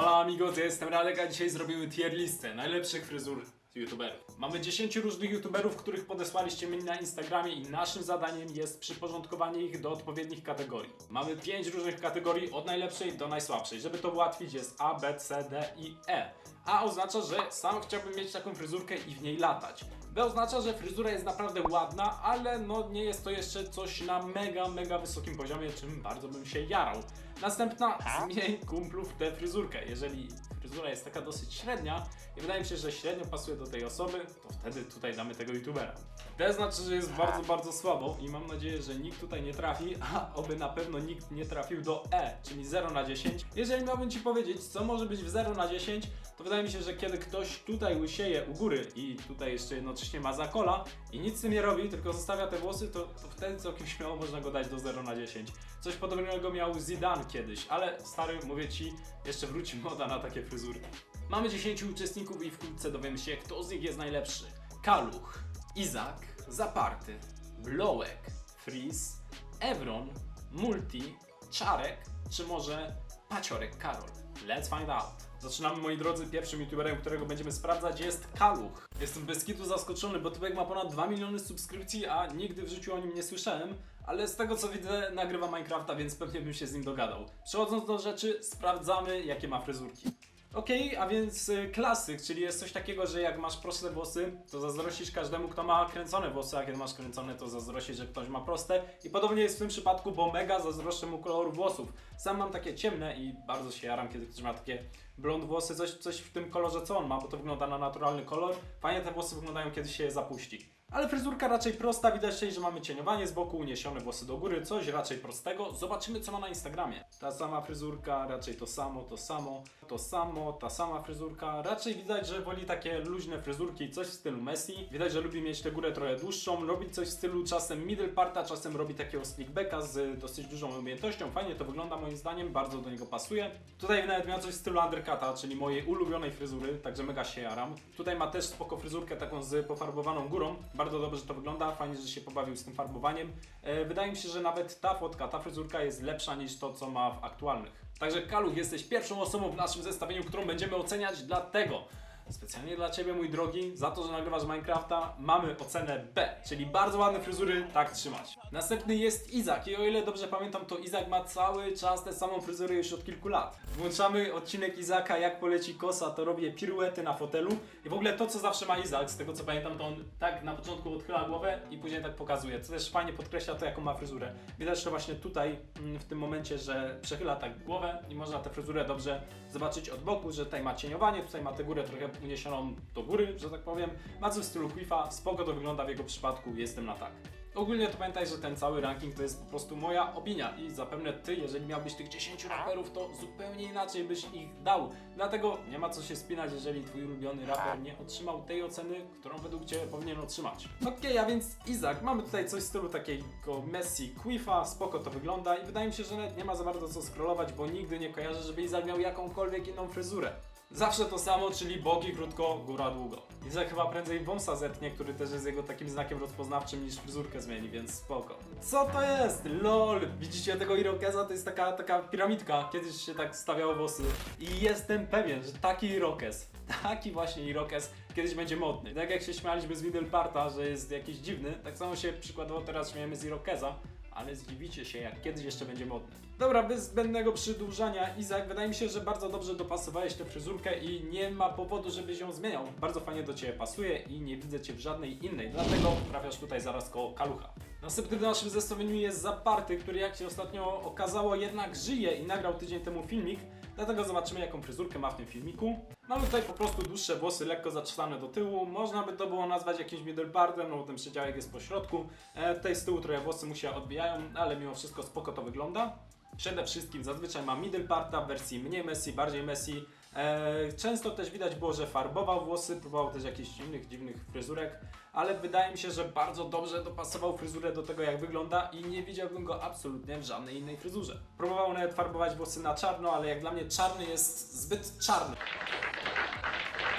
Hola amigos, ja jestem Radek, a dzisiaj zrobimy tier listę najlepszych fryzur youtuberów. Mamy 10 różnych youtuberów, których podesłaliście mi na Instagramie i naszym zadaniem jest przyporządkowanie ich do odpowiednich kategorii. Mamy 5 różnych kategorii od najlepszej do najsłabszej. Żeby to ułatwić jest A, B, C, D i E. A oznacza, że sam chciałbym mieć taką fryzurkę i w niej latać. B oznacza, że fryzura jest naprawdę ładna, ale no nie jest to jeszcze coś na mega, mega wysokim poziomie, czym bardzo bym się jarał. Następna, zmień kumplów tę fryzurkę. Jeżeli fryzura jest taka dosyć średnia i wydaje mi się, że średnio pasuje do tej osoby, to wtedy tutaj damy tego youtubera. To znaczy, że jest bardzo, bardzo słabo i mam nadzieję, że nikt tutaj nie trafi, a oby na pewno nikt nie trafił do E, czyli 0 na 10. Jeżeli miałbym Ci powiedzieć, co może być w 0 na 10, to wydaje mi się, że kiedy ktoś tutaj łysieje u góry i tutaj jeszcze jednocześnie ma zakola i nic z tym nie robi, tylko zostawia te włosy, to, to wtedy całkiem śmiało można go dać do 0 na 10. Coś podobnego miał Zidane kiedyś, ale stary, mówię Ci, jeszcze wróci moda na takie fryzury. Mamy 10 uczestników i wkrótce dowiemy się, kto z nich jest najlepszy. Kaluch, Izak, Zaparty, Blowek, Freeze, Evron, Multi, Czarek, czy może Paciorek Karol. Let's find out. Zaczynamy moi drodzy, pierwszym youtuberem, którego będziemy sprawdzać jest Kaluch. Jestem bez kitu zaskoczony, bo typek ma ponad 2 miliony subskrypcji, a nigdy w życiu o nim nie słyszałem, ale z tego co widzę nagrywa Minecrafta, więc pewnie bym się z nim dogadał. Przechodząc do rzeczy, sprawdzamy jakie ma fryzurki. Okej, a więc y, klasyk, czyli jest coś takiego, że jak masz proste włosy, to zazdrościsz każdemu, kto ma kręcone włosy, a kiedy masz kręcone, to zazdrościsz, że ktoś ma proste. I podobnie jest w tym przypadku, bo mega zazdroszczę mu koloru włosów. Sam mam takie ciemne i bardzo się jaram, kiedy ktoś ma takie blond włosy, coś, coś w tym kolorze, co on ma, bo to wygląda na naturalny kolor. Fajnie te włosy wyglądają, kiedy się je zapuści. Ale fryzurka raczej prosta, widać tutaj, że mamy cieniowanie z boku, uniesione włosy do góry, coś raczej prostego. Zobaczymy, co ma na Instagramie. Ta sama fryzurka, raczej to samo, to samo, to samo, ta sama fryzurka. Raczej widać, że woli takie luźne fryzurki, coś w stylu Messi. Widać, że lubi mieć tę górę trochę dłuższą, robi coś w stylu czasem middle parta, czasem robi takiego slickbacka z dosyć dużą umiejętnością. Fajnie to wygląda moim zdaniem, bardzo do niego pasuje. Tutaj nawet miał coś w stylu undercuta, czyli mojej ulubionej fryzury, także mega się jaram. Tutaj ma też spoko fryzurkę taką z pofarbowaną górą. Bardzo dobrze to wygląda, fajnie, że się pobawił z tym farbowaniem. E, wydaje mi się, że nawet ta fotka, ta fryzurka jest lepsza niż to, co ma w aktualnych. Także Kaluch, jesteś pierwszą osobą w naszym zestawieniu, którą będziemy oceniać, dlatego specjalnie dla Ciebie, mój drogi, za to, że nagrywasz Minecrafta, mamy ocenę B, czyli bardzo ładne fryzury, tak trzymać. Następny jest Izak i o ile dobrze pamiętam, to Izak ma cały czas tę samą fryzurę już od kilku lat. Włączamy odcinek Izaka, jak poleci kosa, to robię piruety na fotelu i w ogóle to, co zawsze ma Izak, z tego co pamiętam, to on tak na początku odchyla głowę i później tak pokazuje, co też fajnie podkreśla to, jaką ma fryzurę. Widać to właśnie tutaj, mm, w tym momencie, że przechyla tak głowę i można tę fryzurę dobrze zobaczyć od boku, że tutaj ma cieniowanie, tutaj ma tę górę trochę uniesioną do góry, że tak powiem. Ma coś w stylu Quifa, spoko to wygląda w jego przypadku, jestem na tak. Ogólnie to pamiętaj, że ten cały ranking to jest po prostu moja opinia i zapewne ty, jeżeli miałbyś tych 10 raperów, to zupełnie inaczej byś ich dał. Dlatego nie ma co się spinać, jeżeli twój ulubiony raper nie otrzymał tej oceny, którą według ciebie powinien otrzymać. Okej, a więc Izak, mamy tutaj coś w stylu takiego Messi Quifa, spoko to wygląda i wydaje mi się, że nie ma za bardzo co scrollować, bo nigdy nie kojarzę, żeby Izak miał jakąkolwiek inną fryzurę. Zawsze to samo, czyli boki krótko, góra długo. Izak chyba prędzej wąsa zetnie, który też jest jego takim znakiem rozpoznawczym niż fryzurkę zmieni, więc spoko. Co to jest? LOL! Widzicie tego irokeza? To jest taka, taka piramidka. Kiedyś się tak stawiało włosy. I jestem pewien, że taki irokez, taki właśnie irokez kiedyś będzie modny. Tak jak się śmialiśmy z Middle Parta, że jest jakiś dziwny, tak samo się przykładowo teraz śmiejemy z irokeza ale zdziwicie się, jak kiedyś jeszcze będzie modny. Dobra, bez zbędnego przedłużania, Izak, wydaje mi się, że bardzo dobrze dopasowałeś tę fryzurkę i nie ma powodu, żebyś ją zmieniał. Bardzo fajnie do Ciebie pasuje i nie widzę Cię w żadnej innej, dlatego trafiasz tutaj zaraz koło kalucha. Następny w naszym zestawieniu jest Zaparty, który jak się ostatnio okazało jednak żyje i nagrał tydzień temu filmik, Dlatego zobaczymy jaką fryzurkę ma w tym filmiku. Mamy tutaj po prostu dłuższe włosy, lekko zaczesane do tyłu. Można by to było nazwać jakimś middle partem, no bo ten przedziałek jest po środku. E, tutaj z tyłu trochę włosy mu się odbijają, ale mimo wszystko spoko to wygląda. Przede wszystkim zazwyczaj ma middle parta w wersji mniej Messi, bardziej Messi. E, często też widać było, że farbował włosy, próbował też jakichś innych dziwnych fryzurek, ale wydaje mi się, że bardzo dobrze dopasował fryzurę do tego jak wygląda i nie widziałbym go absolutnie w żadnej innej fryzurze. Próbował nawet farbować włosy na czarno, ale jak dla mnie czarny jest zbyt czarny.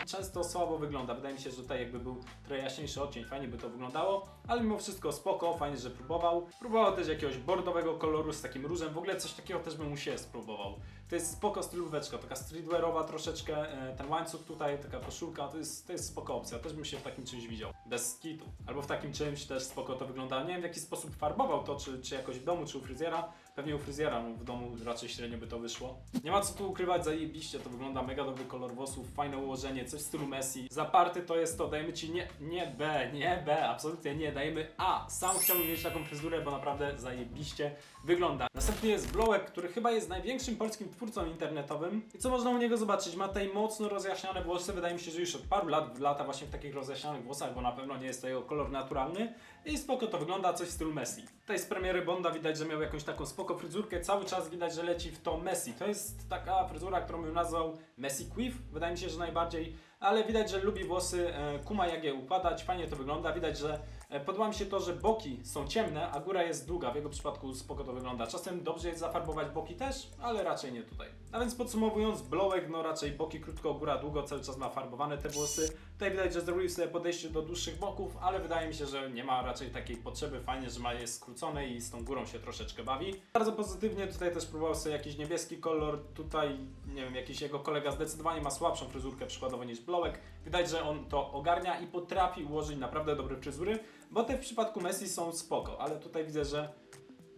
Często słabo wygląda. Wydaje mi się, że tutaj jakby był trochę jaśniejszy odcień, fajnie by to wyglądało, ale mimo wszystko spoko, fajnie, że próbował. Próbował też jakiegoś bordowego koloru z takim różem, w ogóle coś takiego też bym mu się spróbował. To jest spoko stylóweczka, taka streetwearowa troszeczkę, e, ten łańcuch tutaj, taka koszulka, to jest, to jest spoko opcja, też bym się w takim czymś widział. Bez skitu. Albo w takim czymś też spoko to wygląda. Nie wiem w jaki sposób farbował to, czy, czy jakoś w domu, czy u fryzjera. Pewnie u fryzjera, no w domu raczej średnio by to wyszło. Nie ma co tu ukrywać, zajebiście to wygląda, mega dobry kolor włosów, fajne ułożenie, coś w stylu Messi. Zaparty to jest to, dajemy ci nie, nie B, nie B, absolutnie nie, dajemy A. Sam chciałbym mieć taką fryzurę, bo naprawdę zajebiście wygląda. Następnie jest Blowek, który chyba jest największym polskim twórcą internetowym. I co można u niego zobaczyć? Ma tutaj mocno rozjaśnione włosy, wydaje mi się, że już od paru lat lata właśnie w takich rozjaśnionych włosach, bo na pewno nie jest to jego kolor naturalny. I spoko to wygląda, coś w stylu Messi. Tutaj z premiery Bonda widać, że miał jakąś taką spoko fryzurkę, cały czas widać, że leci w to Messi. To jest taka fryzura, którą bym nazwał Messi Quiff, wydaje mi się, że najbardziej, ale widać, że lubi włosy, e, kuma jak je układać, fajnie to wygląda, widać, że e, podoba mi się to, że boki są ciemne, a góra jest długa, w jego przypadku spoko to wygląda. Czasem dobrze jest zafarbować boki też, ale raczej nie tutaj. A więc podsumowując, Blowek, no raczej boki krótko, góra długo, cały czas ma farbowane te włosy. Tutaj widać, że zrobił sobie podejście do dłuższych boków, ale wydaje mi się, że nie ma raczej takiej potrzeby. Fajnie, że ma je skrócone i z tą górą się troszeczkę bawi. Bardzo pozytywnie tutaj też próbował sobie jakiś niebieski kolor. Tutaj, nie wiem, jakiś jego kolega zdecydowanie ma słabszą fryzurkę przykładowo niż Blowek. Widać, że on to ogarnia i potrafi ułożyć naprawdę dobre fryzury, bo te w przypadku Messi są spoko, ale tutaj widzę, że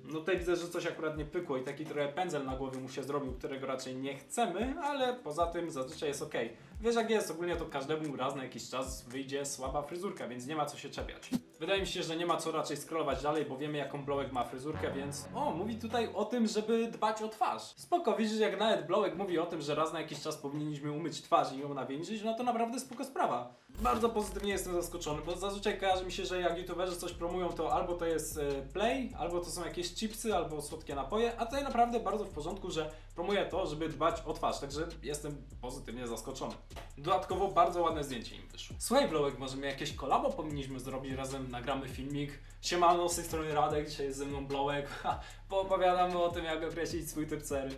no tutaj widzę, że coś akurat nie pykło i taki trochę pędzel na głowie mu się zrobił, którego raczej nie chcemy, ale poza tym zazwyczaj jest ok. Wiesz jak jest, ogólnie to każdemu raz na jakiś czas wyjdzie słaba fryzurka, więc nie ma co się czepiać. Wydaje mi się, że nie ma co raczej scrollować dalej, bo wiemy jaką Blowek ma fryzurkę, więc... O, mówi tutaj o tym, żeby dbać o twarz. Spoko, widzisz jak nawet Blowek mówi o tym, że raz na jakiś czas powinniśmy umyć twarz i ją nawilżyć, no to naprawdę spoko sprawa. Bardzo pozytywnie jestem zaskoczony, bo zazwyczaj kojarzy mi się, że jak youtuberzy coś promują, to albo to jest e, play, albo to są jakieś chipsy, albo słodkie napoje, a tutaj naprawdę bardzo w porządku, że promuje to, żeby dbać o twarz, także jestem pozytywnie zaskoczony. Dodatkowo bardzo ładne zdjęcie im wyszło. Słuchaj Blowek, może my jakieś kolabo powinniśmy zrobić, razem nagramy filmik. Siemano, z tej strony Radek, dzisiaj jest ze mną Blowek, poopowiadamy o tym, jak określić swój typ cery.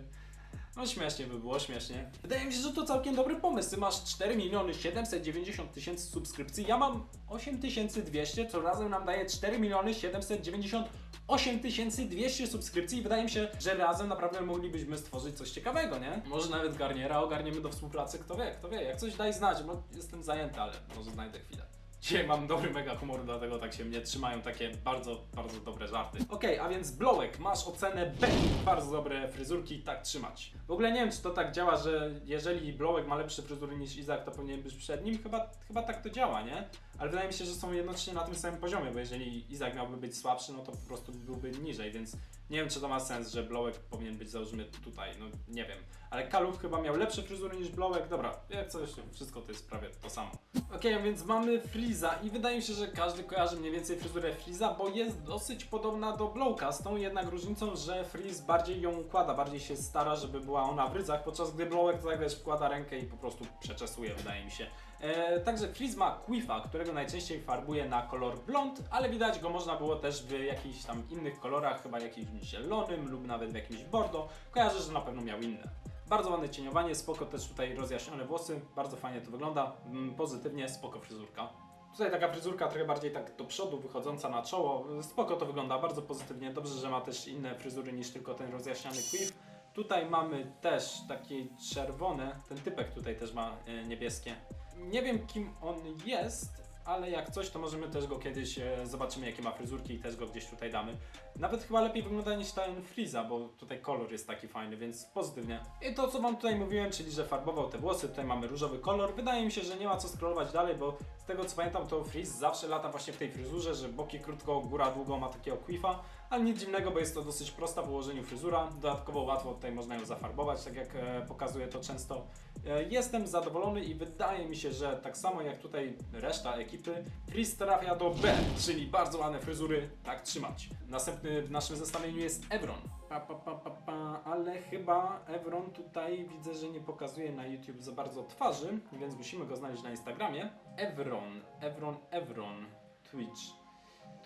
No śmiesznie by było, śmiesznie. Wydaje mi się, że to całkiem dobry pomysł. Ty masz 4 miliony 790 tysięcy subskrypcji, ja mam 8200, co razem nam daje 4 miliony 798 200 subskrypcji i wydaje mi się, że razem naprawdę moglibyśmy stworzyć coś ciekawego, nie? Może nawet Garniera ogarniemy do współpracy, kto wie, kto wie. Jak coś daj znać, bo jestem zajęty, ale może znajdę chwilę. Dzisiaj mam dobry mega humor, dlatego tak się mnie trzymają takie bardzo, bardzo dobre żarty. Okej, a więc Blowek, masz ocenę B. Bardzo dobre fryzurki, tak trzymać. W ogóle nie wiem, czy to tak działa, że jeżeli Blowek ma lepsze fryzury niż Izak, to powinien być przed nim. Chyba, chyba tak to działa, nie? Ale wydaje mi się, że są jednocześnie na tym samym poziomie, bo jeżeli Izak miałby być słabszy, no to po prostu byłby niżej, więc nie wiem, czy to ma sens, że Blowek powinien być załóżmy tutaj, no nie wiem. Ale Kalów chyba miał lepsze fryzury niż Blowek, dobra, jak coś, wszystko to jest prawie to samo. Okej, a więc mamy Freeza i wydaje mi się, że każdy kojarzy mniej więcej fryzurę Freeza, bo jest dosyć podobna do Blowka, z tą jednak różnicą, że Freeze bardziej ją układa, bardziej się stara, żeby była ona w ryzach, podczas gdy Blowek tak wiesz, wkłada rękę i po prostu przeczesuje, wydaje mi się. E, także Freeze ma Quiffa, którego najczęściej farbuje na kolor blond, ale widać go można było też w jakichś tam innych kolorach, chyba jakimś zielonym lub nawet w jakimś bordo. Kojarzę, że na pewno miał inne. Bardzo ładne cieniowanie, spoko też tutaj rozjaśnione włosy, bardzo fajnie to wygląda, mm, pozytywnie, spoko fryzurka. Tutaj taka fryzurka trochę bardziej tak do przodu, wychodząca na czoło, spoko to wygląda, bardzo pozytywnie, dobrze, że ma też inne fryzury niż tylko ten rozjaśniany quiff. Tutaj mamy też takie czerwone, ten typek tutaj też ma e, niebieskie. Nie wiem kim on jest, ale jak coś, to możemy też go kiedyś e, zobaczymy, jakie ma fryzurki i też go gdzieś tutaj damy. Nawet chyba lepiej wygląda niż ten Freeza, bo tutaj kolor jest taki fajny, więc pozytywnie. I to, co wam tutaj mówiłem, czyli że farbował te włosy, tutaj mamy różowy kolor. Wydaje mi się, że nie ma co scrollować dalej, bo z tego co pamiętam, to Freeze zawsze lata właśnie w tej fryzurze, że boki krótko, góra długo ma takiego quiffa, ale nic dziwnego, bo jest to dosyć prosta w ułożeniu fryzura. Dodatkowo łatwo tutaj można ją zafarbować, tak jak e, pokazuje to często. E, jestem zadowolony i wydaje mi się, że tak samo jak tutaj reszta ekipy, Freeze trafia do B, czyli bardzo ładne fryzury, tak trzymać. Następny w naszym zestawieniu jest Evron. Pa, pa, pa, pa, pa. Ale chyba Evron tutaj widzę, że nie pokazuje na YouTube za bardzo twarzy, więc musimy go znaleźć na Instagramie. Evron, Evron, Evron, Twitch.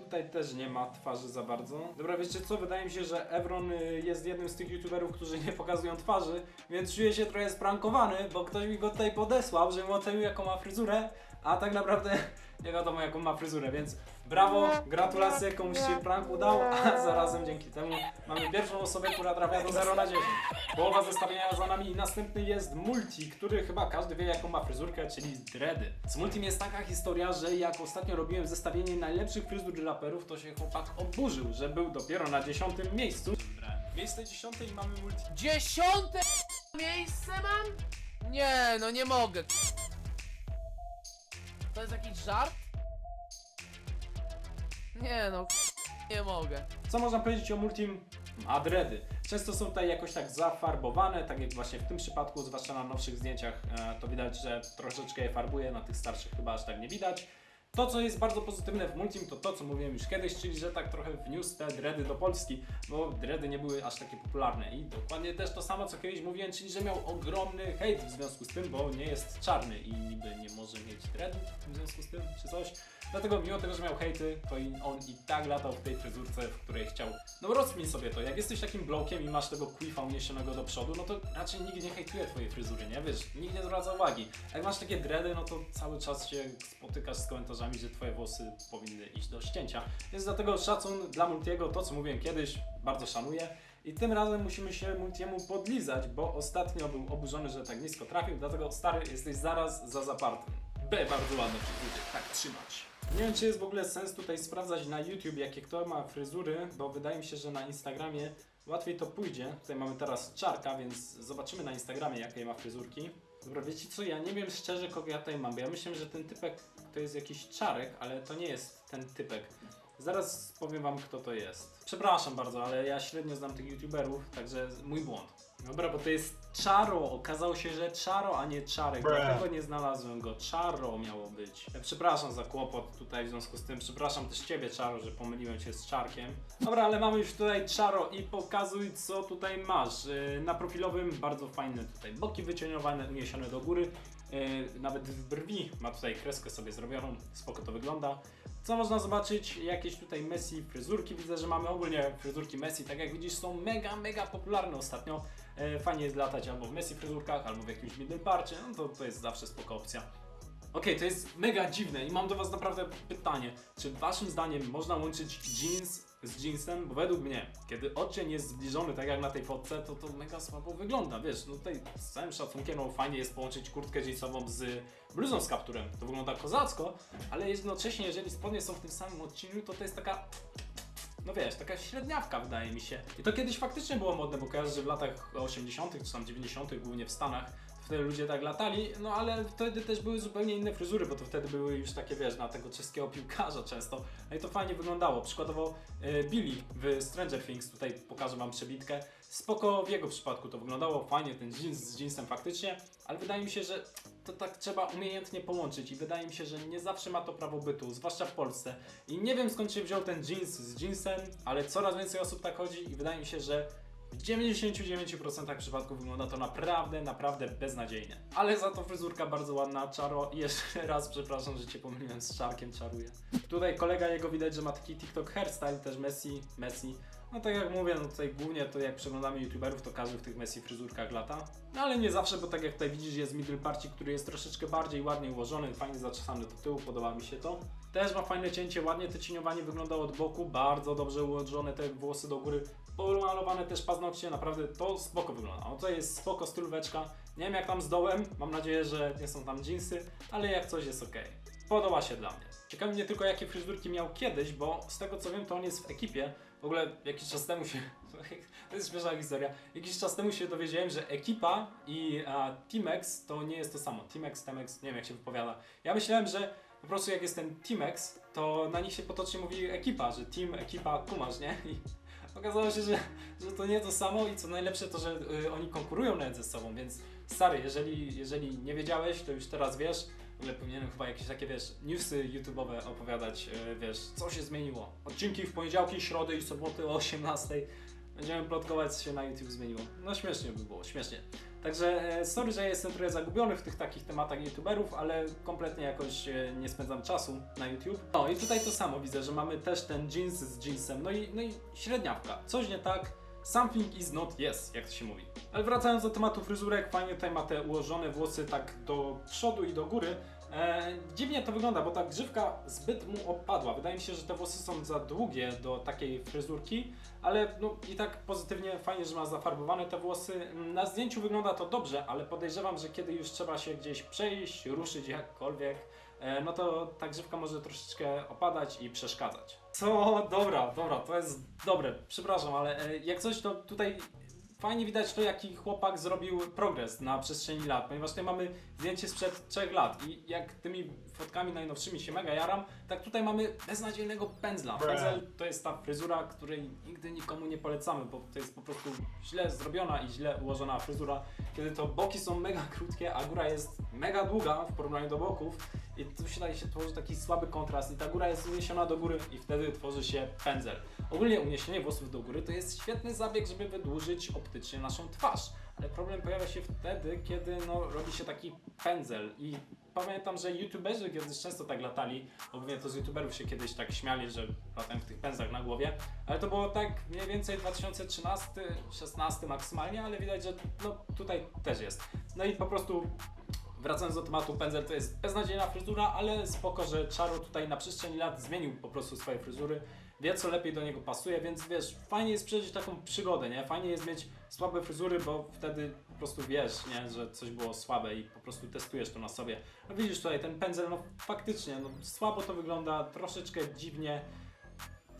Tutaj też nie ma twarzy za bardzo. Dobra, wiecie co? Wydaje mi się, że Evron y, jest jednym z tych youtuberów, którzy nie pokazują twarzy, więc czuję się trochę sprankowany, bo ktoś mi go tutaj podesłał, żebym ocenił jaką ma fryzurę, a tak naprawdę nie wiadomo jaką ma fryzurę, więc brawo, gratulacje, komuś się prank udał, a zarazem dzięki temu mamy pierwszą osobę, która trafia do 0 na 10. Połowa zestawienia za nami i następny jest Multi, który chyba każdy wie jaką ma fryzurkę, czyli dready. Z Multim jest taka historia, że jak ostatnio robiłem zestawienie najlepszych fryzur raperów, to się chłopak oburzył, że był dopiero na 10 miejscu. Miejsce 10 i mamy Multi. Dziesiąte miejsce mam? Nie, no nie mogę. To jest jakiś żart? Nie no, nie mogę. Co można powiedzieć o Multim? Ma dready. Często są tutaj jakoś tak zafarbowane, tak jak właśnie w tym przypadku, zwłaszcza na nowszych zdjęciach, e, to widać, że troszeczkę je farbuje, na tych starszych chyba aż tak nie widać. To, co jest bardzo pozytywne w Multim, to to, co mówiłem już kiedyś, czyli że tak trochę wniósł te dready do Polski, bo dready nie były aż takie popularne. I dokładnie też to samo, co kiedyś mówiłem, czyli że miał ogromny hejt w związku z tym, bo nie jest czarny i niby nie może mieć dreadów w związku z tym, czy coś. Dlatego mimo tego, że miał hejty, to on i tak latał w tej fryzurce, w której chciał. No rozkmin sobie to, jak jesteś takim blokiem i masz tego quifa uniesionego do przodu, no to raczej nikt nie hejtuje twojej fryzury, nie? Wiesz, nikt nie zwraca uwagi. Jak masz takie dready, no to cały czas się spotykasz z komentarzami, że twoje włosy powinny iść do ścięcia. Więc dlatego szacun dla Multiego, to co mówiłem kiedyś, bardzo szanuję. I tym razem musimy się Multiemu podlizać, bo ostatnio był oburzony, że tak nisko trafił, dlatego stary, jesteś zaraz za zapartym. B, bardzo ładne fryzury, tak trzymać. Nie wiem, czy jest w ogóle sens tutaj sprawdzać na YouTube, jakie kto ma fryzury, bo wydaje mi się, że na Instagramie łatwiej to pójdzie. Tutaj mamy teraz czarka, więc zobaczymy na Instagramie, jakie ma fryzurki. Dobra, wiecie co, ja nie wiem szczerze, kogo ja tutaj mam, ja myślę, że ten typek to jest jakiś czarek, ale to nie jest ten typek. Zaraz powiem wam, kto to jest. Przepraszam bardzo, ale ja średnio znam tych youtuberów, także mój błąd. Dobra, bo to jest Czaro. Okazało się, że Czaro, a nie Czarek. Bruh. Dlatego nie znalazłem go. Czaro miało być. Ja przepraszam za kłopot tutaj w związku z tym. Przepraszam też ciebie, Czaro, że pomyliłem cię z Czarkiem. Dobra, ale mamy już tutaj Czaro i pokazuj, co tutaj masz. Yy, Na profilowym bardzo fajne tutaj boki wycieniowane, uniesione do góry. Yy, Nawet w brwi ma tutaj kreskę sobie zrobioną. Spoko to wygląda. Co można zobaczyć? Jakieś tutaj Messi fryzurki. Widzę, że mamy ogólnie fryzurki Messi. Tak jak widzisz, są mega, mega popularne ostatnio. E, Fajnie jest latać albo w Messi fryzurkach, albo w jakimś middle parcie. No to, to jest zawsze spoko opcja. Okej, to jest mega dziwne i mam do Was naprawdę pytanie. Czy Waszym zdaniem można łączyć jeans z jeansem? Bo według mnie, kiedy odcień jest zbliżony tak jak na tej fotce, to to mega słabo wygląda. Wiesz, no tutaj z całym szacunkiem, no fajnie jest połączyć kurtkę jeansową z bluzą z kapturem. To wygląda kozacko, ale jednocześnie, jeżeli spodnie są w tym samym odcieniu, to to jest taka no wiesz, taka średniawka wydaje mi się. I to kiedyś faktycznie było modne, bo kojarzę, że w latach 80. czy tam 90. głównie w Stanach, wtedy ludzie tak latali, no ale wtedy też były zupełnie inne fryzury, bo to wtedy były już takie, wiesz, na tego czeskiego piłkarza często. No i to fajnie wyglądało. Przykładowo e, Billy w Stranger Things, tutaj pokażę wam przebitkę. Spoko w jego przypadku to wyglądało fajnie, ten jeans z jeansem faktycznie, ale wydaje mi się, że to tak trzeba umiejętnie połączyć i wydaje mi się, że nie zawsze ma to prawo bytu, zwłaszcza w Polsce. I nie wiem skąd się wziął ten jeans z jeansem, ale coraz więcej osób tak chodzi i wydaje mi się, że w 99% przypadków wygląda to naprawdę, naprawdę beznadziejnie. Ale za to fryzurka bardzo ładna, Czaro. Jeszcze raz przepraszam, że cię pomyliłem z Czarkiem, czaruję. Tutaj kolega jego widać, że ma taki TikTok hairstyle, też Messi, Messi. No tak jak mówię, no tutaj głównie to jak przeglądamy youtuberów, to każdy w tych Messi fryzurkach lata. No ale nie zawsze, bo tak jak tutaj widzisz jest middle parcie, który jest troszeczkę bardziej ładnie ułożony, fajnie zaczesany do tyłu, podoba mi się to. Też ma fajne cięcie, ładnie to cieniowanie wygląda od boku, bardzo dobrze ułożone te włosy do góry, pomalowane też paznokcie, naprawdę to spoko wygląda. No to jest spoko stylóweczka, nie wiem jak tam z dołem, mam nadzieję, że nie są tam jeansy, ale jak coś jest ok. Podoba się dla mnie. Ciekawi mnie tylko jakie fryzurki miał kiedyś, bo z tego co wiem to on jest w ekipie. W ogóle jakiś czas temu się. To jest śmieszna historia. Jakiś czas temu się dowiedziałem, że ekipa i a, Teamex to nie jest to samo. Teamex, Temex, nie wiem jak się wypowiada. Ja myślałem, że po prostu jak jest ten Teamex, to na nich się potocznie mówi ekipa, że team, ekipa, kumasz, nie? I okazało się, że, że to nie to samo i co najlepsze to, że y, oni konkurują nawet ze sobą, więc stary, jeżeli, jeżeli nie wiedziałeś, to już teraz wiesz. W ogóle powinienem chyba jakieś takie, wiesz, newsy YouTube'owe opowiadać, e, wiesz, co się zmieniło. Odcinki w poniedziałki, środy i soboty o 18. Będziemy plotkować, co się na YouTube zmieniło. No śmiesznie by było, śmiesznie. Także e, sorry, że jestem trochę zagubiony w tych takich tematach youtuberów, ale kompletnie jakoś e, nie spędzam czasu na YouTube. No i tutaj to samo widzę, że mamy też ten jeans z jeansem, no i, no i średniawka. Coś nie tak, something is not yes, jak to się mówi. Ale wracając do tematu fryzurek, fajnie tutaj ma te ułożone włosy tak do przodu i do góry. E, dziwnie to wygląda, bo ta grzywka zbyt mu opadła. Wydaje mi się, że te włosy są za długie do takiej fryzurki, ale no i tak pozytywnie, fajnie, że ma zafarbowane te włosy. Na zdjęciu wygląda to dobrze, ale podejrzewam, że kiedy już trzeba się gdzieś przejść, ruszyć jakkolwiek, e, no to ta grzywka może troszeczkę opadać i przeszkadzać. Co? Dobra, dobra, to jest dobre. Przepraszam, ale e, jak coś, to tutaj fajnie widać to, jaki chłopak zrobił progres na przestrzeni lat, ponieważ tutaj mamy zdjęcie sprzed 3 lat i jak tymi fotkami najnowszymi się mega jaram, tak tutaj mamy beznadziejnego pędzla. Pędzel to jest ta fryzura, której nigdy nikomu nie polecamy, bo to jest po prostu źle zrobiona i źle ułożona fryzura, kiedy to boki są mega krótkie, a góra jest mega długa w porównaniu do boków i tu się daje się tworzy taki słaby kontrast i ta góra jest uniesiona do góry i wtedy tworzy się pędzel. Ogólnie uniesienie włosów do góry to jest świetny zabieg, żeby wydłużyć optycznie naszą twarz. Ale problem pojawia się wtedy, kiedy no, robi się taki pędzel i pamiętam, że youtuberzy kiedyś często tak latali, ogólnie to z youtuberów się kiedyś tak śmiali, że latają w tych pędzlach na głowie, ale to było tak mniej więcej 2013-16 maksymalnie, ale widać, że no, tutaj też jest. No i po prostu Wracając do tematu, pędzel to jest beznadziejna fryzura, ale spoko, że Czaro tutaj na przestrzeni lat zmienił po prostu swoje fryzury, wie co lepiej do niego pasuje, więc wiesz, fajnie jest przeżyć taką przygodę, nie? Fajnie jest mieć słabe fryzury, bo wtedy po prostu wiesz, nie? Że coś było słabe i po prostu testujesz to na sobie. No widzisz tutaj ten pędzel, no faktycznie, no słabo to wygląda, troszeczkę dziwnie,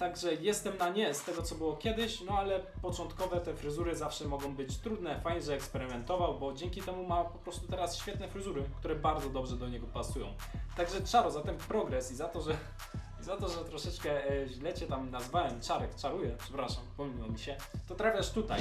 Także jestem na nie z tego, co było kiedyś, no ale początkowe te fryzury zawsze mogą być trudne. Fajnie, że eksperymentował, bo dzięki temu ma po prostu teraz świetne fryzury, które bardzo dobrze do niego pasują. Także Czaro, za ten progres i za to, że, za to, że troszeczkę e, źle Cię tam nazwałem, Czarek, czaruję, przepraszam, pomyliło mi się, to trafiasz tutaj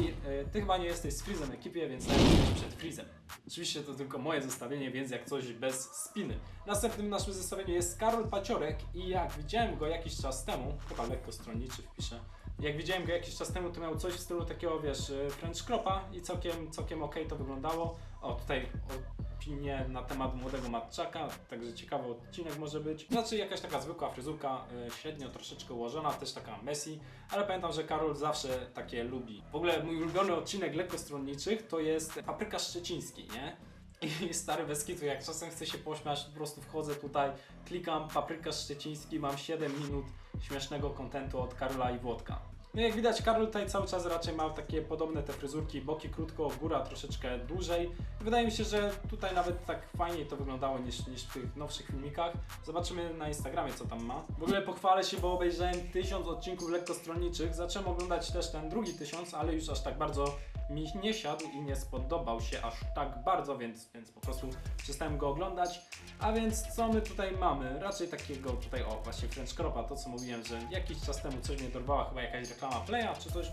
i e, Ty chyba nie jesteś z Freezem ekipie, więc najpierw przed Freezem. Oczywiście to tylko moje zestawienie, więc jak coś bez spiny. Następnym w naszym zestawieniu jest Karol Paciorek i jak widziałem go jakiś czas temu, chyba lekko stronniczy wpiszę, jak widziałem go jakiś czas temu, to miał coś w stylu takiego, wiesz, e, French Cropa i całkiem, całkiem okej to wyglądało. O, tutaj opinie na temat młodego matczaka, także ciekawy odcinek może być. Znaczy jakaś taka zwykła fryzurka, e, średnio troszeczkę ułożona, też taka Messi, ale pamiętam, że Karol zawsze takie lubi. W ogóle mój ulubiony odcinek lekkostronniczych to jest Papryka Szczeciński, nie? I stary bez kitu, jak czasem chcę się pośmiać, po prostu wchodzę tutaj, klikam Papryka Szczeciński, mam 7 minut śmiesznego kontentu od Karola i Włodka. No jak widać, Karol tutaj cały czas raczej ma takie podobne te fryzurki, boki krótko, góra troszeczkę dłużej. Wydaje mi się, że tutaj nawet tak fajniej to wyglądało niż, niż w tych nowszych filmikach. Zobaczymy na Instagramie, co tam ma. W ogóle pochwalę się, bo obejrzałem tysiąc odcinków lekkostronniczych. Zacząłem oglądać też ten drugi tysiąc, ale już aż tak bardzo mi nie siadł i nie spodobał się aż tak bardzo, więc, więc po prostu przestałem go oglądać. A więc co my tutaj mamy? Raczej takiego tutaj, o właśnie French Cropa, to co mówiłem, że jakiś czas temu coś mnie dorwała, chyba jakaś reklama Playa czy coś,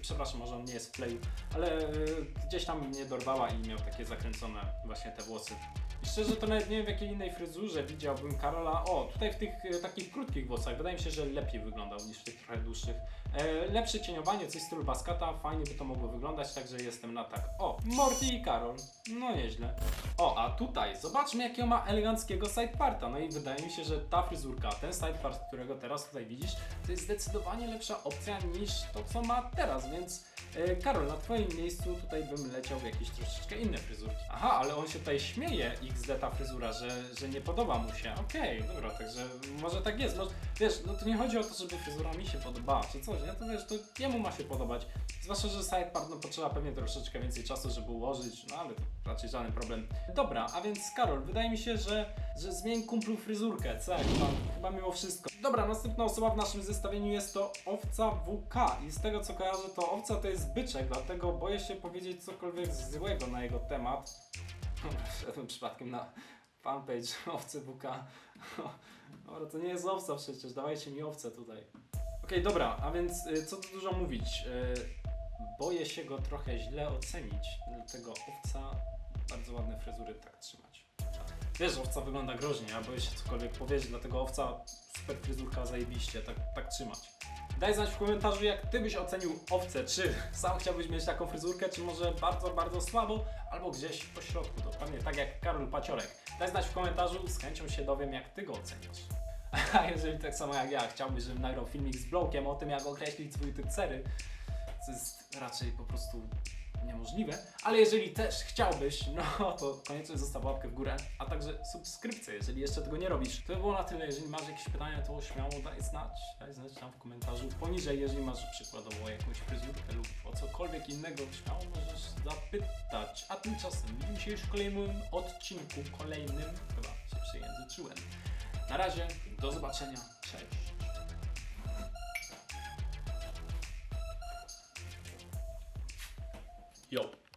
przepraszam, może on nie jest w Playu, ale y, gdzieś tam mnie dorwała i miał takie zakręcone właśnie te włosy. I szczerze to nawet nie wiem w jakiej innej fryzurze widziałbym Karola, o tutaj w tych y, takich krótkich włosach, wydaje mi się, że lepiej wyglądał niż w tych trochę dłuższych. E, lepsze cieniowanie, coś w stylu Baskata, fajnie by to mogło wyglądać, także jestem na tak. O, Morty i Karol, no nieźle. O, a tutaj, zobaczmy jakiego ma eleganckiego sideparta. No i wydaje mi się, że ta fryzurka, ten sidepart, którego teraz tutaj widzisz, to jest zdecydowanie lepsza opcja niż to, co ma teraz, więc e, Karol, na twoim miejscu tutaj bym leciał w jakieś troszeczkę inne fryzurki. Aha, ale on się tutaj śmieje, XD ta fryzura, że, że nie podoba mu się. Okej, dobra, także może tak jest. Może, wiesz, no to nie chodzi o to, żeby fryzura mi się podobała, czy coś, nie? To wiesz, to jemu ma się podobać. Zwłaszcza, że sidepart no, potrzeba pewnie troszeczkę więcej czasu, żeby ułożyć, no ale to raczej żaden problem. Dobra, a więc Karol, wydaje mi się, że, że zmień kumplu fryzurkę, co? Chyba, chyba mimo wszystko. Dobra, następna osoba w naszym zestawieniu jest to Owca WK i z tego co kojarzę, to Owca to jest byczek, dlatego boję się powiedzieć cokolwiek złego na jego temat. Wszedłem przypadkiem na fanpage Owcy WK. Dobra, to nie jest owca przecież, dawajcie mi owcę tutaj. Okej, dobra, a więc y, co tu dużo mówić. Y, boję się go trochę źle ocenić, dlatego owca bardzo ładne fryzury tak trzymać. Wiesz, owca wygląda groźnie, ja boję się cokolwiek powiedzieć, dlatego owca super fryzurka zajebiście, tak, tak trzymać. Daj znać w komentarzu, jak ty byś ocenił owce. Czy sam chciałbyś mieć taką fryzurkę, czy może bardzo, bardzo słabo, albo gdzieś po środku. Dokładnie tak jak Karol Paciorek. Daj znać w komentarzu, z chęcią się dowiem, jak ty go oceniasz. A jeżeli tak samo jak ja chciałbyś, żebym nagrał filmik z blokiem o tym, jak określić swój typ cery, co jest raczej po prostu niemożliwe, ale jeżeli też chciałbyś, no to koniecznie zostaw łapkę w górę, a także subskrypcję, jeżeli jeszcze tego nie robisz. To by było na tyle, jeżeli masz jakieś pytania, to śmiało daj znać, daj znać tam w komentarzu poniżej, jeżeli masz przykładowo jakąś fryzurkę lub o cokolwiek innego, śmiało możesz zapytać. A tymczasem widzimy się już w kolejnym odcinku, kolejnym, chyba się przejęzyczyłem. Na razie, do zobaczenia, cześć. Yo.